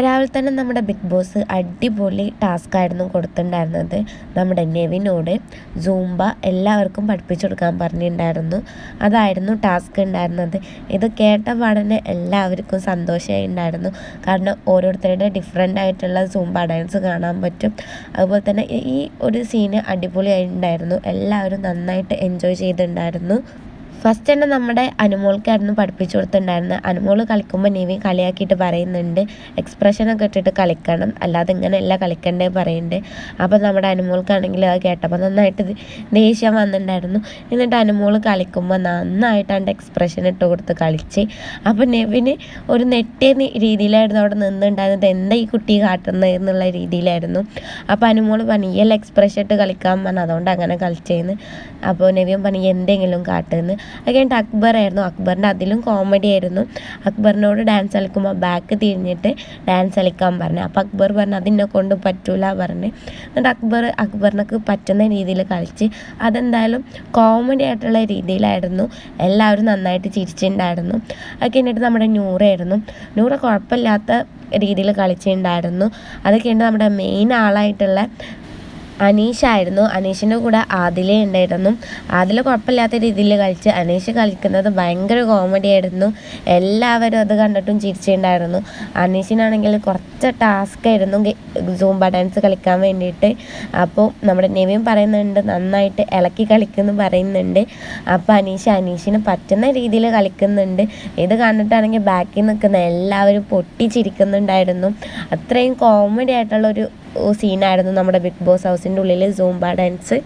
രാവിലെ തന്നെ നമ്മുടെ ബിഗ് ബോസ് അടിപൊളി ടാസ്ക് ആയിരുന്നു കൊടുത്തിട്ടുണ്ടായിരുന്നത്. നമ്മുടെ നെവിനോട് സൂംബ എല്ലാവർക്കും പഠിപ്പിച്ചു കൊടുക്കാൻ പറഞ്ഞിട്ടുണ്ടായിരുന്നു. അതായിരുന്നു ടാസ്ക് ഉണ്ടായിരുന്നത്. ഇത് കേട്ട പാടനെ എല്ലാവർക്കും സന്തോഷമായി ഉണ്ടായിരുന്നു. കാരണം ഓരോരുത്തരുടെ ഡിഫറെന്റ് ആയിട്ടുള്ള സൂംബ ഡാൻസ് കാണാൻ പറ്റും. അതുപോലെ തന്നെ ഈ ഒരു സീന് അടിപൊളിയായിട്ടുണ്ടായിരുന്നു എല്ലാവരും നന്നായിട്ട് എൻജോയ് ചെയ്തിട്ടുണ്ടായിരുന്നു. ഫസ്റ്റ് തന്നെ നമ്മുടെ അനുമോൾക്കായിരുന്നു പഠിപ്പിച്ചു കൊടുത്തിട്ടുണ്ടായിരുന്നത്. അനുമോൾ കളിക്കുമ്പോൾ നീവി കളിയാക്കിയിട്ട് പറയുന്നുണ്ട്. എക്സ്പ്രഷനൊക്കെ ഇട്ടിട്ട് കളിക്കണം. അല്ലാതെ ഇങ്ങനെയല്ല കളിക്കണ്ടേ പറയുന്നുണ്ട് അപ്പോൾ നമ്മുടെ അനുമോൾക്കാണെങ്കിൽ അത് കേട്ടപ്പോൾ നന്നായിട്ട് ദേഷ്യം വന്നിട്ടുണ്ടായിരുന്നു. എന്നിട്ട് അനുമോൾ കളിക്കുമ്പോൾ നന്നായിട്ട് എക്സ്പ്രഷൻ ഇട്ട് കൊടുത്ത് കളിച്ച്. അപ്പോൾ നെവിന് ഒരു നെറ്റിയ രീതിയിലായിരുന്നു അവിടെ നിന്നുണ്ടായിരുന്നത് എന്താ ഈ കുട്ടി കാട്ടുന്നത് എന്നുള്ള രീതിയിലായിരുന്നു. അപ്പോൾ അനുമോൾ പറഞ്ഞു ഈ എക്സ്പ്രഷൻ ഇട്ട് കളിക്കാൻ പറഞ്ഞു. അതുകൊണ്ട് അങ്ങനെ കളിച്ചേന്ന്. അപ്പോൾ നെവിയും പറഞ്ഞു എന്തെങ്കിലും കാട്ടുന്നു. അത് കഴിഞ്ഞിട്ട് അക്ബർ ആയിരുന്നു. അക്ബറിന്റെ അതിലും കോമഡി ആയിരുന്നു. അക്ബറിനോട് ഡാൻസ് കളിക്കുമ്പോൾ ബാക്ക് തിരിഞ്ഞിട്ട് ഡാൻസ് കളിക്കാൻ പറഞ്ഞു. അപ്പോൾ അക്ബർ പറഞ്ഞു അതിനെ കൊണ്ട് പറ്റൂല പറഞ്ഞ്. എന്നിട്ട് അക്ബർ അക്ബറിനൊക്കെ പറ്റുന്ന രീതിയിൽ കളിച്ച്. അതെന്തായാലും കോമഡി ആയിട്ടുള്ള രീതിയിലായിരുന്നു. എല്ലാവരും നന്നായിട്ട് ചിരിച്ചിട്ടുണ്ടായിരുന്നു. അത് കഴിഞ്ഞിട്ട് നമ്മുടെ നൂറായിരുന്നു നൂറ് കുഴപ്പമില്ലാത്ത രീതിയിൽ കളിച്ചിട്ടുണ്ടായിരുന്നു. അത് കഴിഞ്ഞിട്ട് നമ്മുടെ മെയിൻ ആളായിട്ടുള്ള അനീഷായിരുന്നു. അനീഷിന്റെ കൂടെ ആദിലേ ഉണ്ടായിരുന്നു. ആദില കുഴപ്പമില്ലാത്ത രീതിയിൽ കളിച്ച് അനീഷ് കളിക്കുന്നത് ഭയങ്കര കോമഡി ആയിരുന്നു. എല്ലാവരും അത് കണ്ടിട്ടും ചിരിച്ചിട്ടുണ്ടായിരുന്നു. അനീഷിനാണെങ്കിൽ കുറച്ച് ടാസ്ക് ആയിരുന്നു സൂംബ ഡാൻസ് കളിക്കാൻ വേണ്ടിയിട്ട്. അപ്പോൾ നമ്മുടെ നെവിയും പറയുന്നുണ്ട് നന്നായിട്ട് ഇളക്കി കളിക്കുന്നു പറയുന്നുണ്ട്. അപ്പോൾ അനീഷ് അനീഷിന് പറ്റുന്ന രീതിയിൽ കളിക്കുന്നുണ്ട്. ഇത് കണ്ടിട്ടാണെങ്കിൽ ബാക്കിൽ നിൽക്കുന്ന എല്ലാവരും പൊട്ടിച്ചിരിക്കുന്നുണ്ടായിരുന്നു. അത്രയും കോമഡി ആയിട്ടുള്ളൊരു സീനായിരുന്നു നമ്മുടെ ബിഗ് ബോസ് ഹൗസിന്റെ ഉള്ളിൽ സൂംബ ഡാൻസ്.